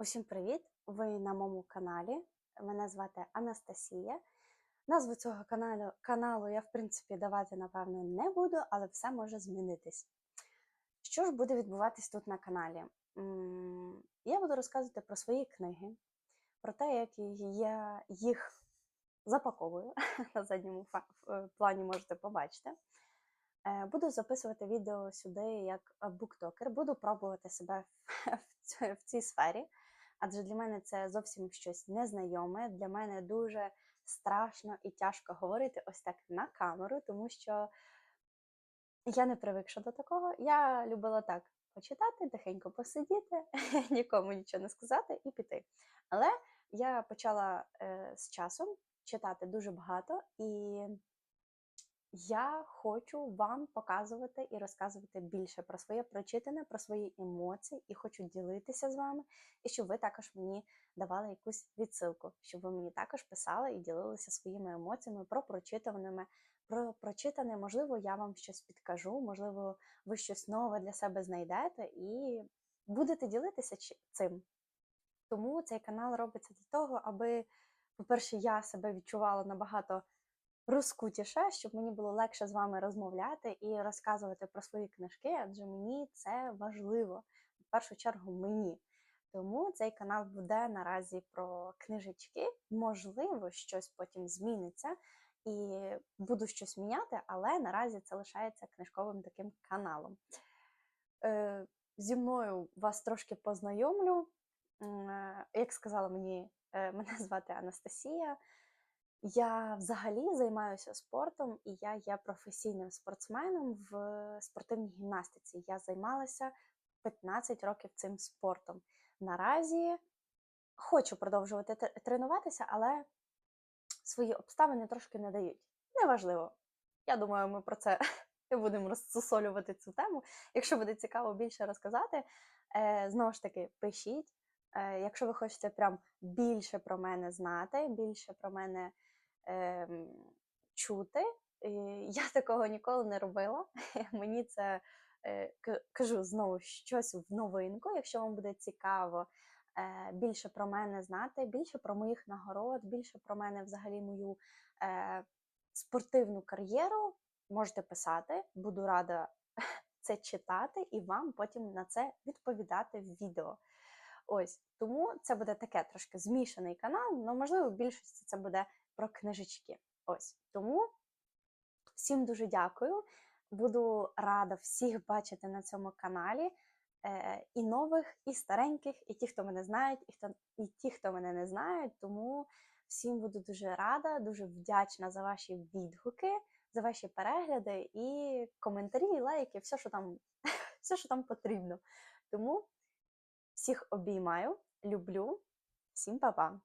Усім привіт! Ви на моєму каналі. Мене звати Анастасія. Назву цього каналу, каналу я, в принципі, давати, напевно, не буду, але все може змінитись. Що ж буде відбуватись тут на каналі? Я буду розказувати про свої книги, про те, як я їх запаковую на задньому е, плані можете побачити. Е, Буду записувати відео сюди як буктокер, буду пробувати себе в цій сфері, адже для мене це зовсім щось незнайоме. Для мене дуже страшно і тяжко говорити ось так на камеру, тому що я не привикша до такого. Я любила так почитати, тихенько посидіти, нікому нічого не сказати і піти. Але я почала е, з часом читати дуже багато і я хочу вам показувати і розказувати більше про своє прочитане, про свої емоції, і хочу ділитися з вами, і щоб ви також мені давали якусь відсилку, щоб ви мені також писали і ділилися своїми емоціями про прочитаними, про прочитане. Можливо, я вам щось підкажу, можливо, ви щось нове для себе знайдете і будете ділитися цим. Тому цей канал робиться для того, аби, по-перше, я себе відчувала набагато розкутіше, щоб мені було легше з вами розмовляти і розказувати про свої книжки, адже мені це важливо, в першу чергу мені. Тому цей канал буде наразі про книжечки. Можливо, щось потім зміниться і буду щось міняти, але наразі це лишається книжковим таким каналом. Е, зі мною вас трошки познайомлю. Е, Як сказала мені, е, мене звати Анастасія. Я взагалі займаюся спортом, і я є професійним спортсменом в спортивній гімнастиці. Я займалася 15 років цим спортом. Наразі хочу продовжувати тренуватися, але свої обставини трошки не дають. Неважливо. Я думаю, ми про це не будемо розсусолювати цю тему. Якщо буде цікаво більше розказати, е, знову ж таки, пишіть. Е, якщо ви хочете прям більше про мене знати, більше про мене ем, чути, я такого ніколи не робила. Мені це е, кажу знову щось в новинку. Якщо вам буде цікаво е, більше про мене знати, більше про моїх нагород, більше про мене взагалі мою е, спортивну кар'єру, можете писати. Буду рада це читати і вам потім на це відповідати в відео. Ось тому це буде таке трошки змішаний канал, але можливо в більшості це буде про книжечки. Ось тому всім дуже дякую. Буду рада всіх бачити на цьому каналі. Е, і нових, і стареньких, і ті, хто мене знають, і хто і ті, хто мене не знають. Тому всім буду дуже рада, дуже вдячна за ваші відгуки, за ваші перегляди і коментарі, і лайки, все, що там, все, що там потрібно. Тому всіх обіймаю, люблю, всім па-па!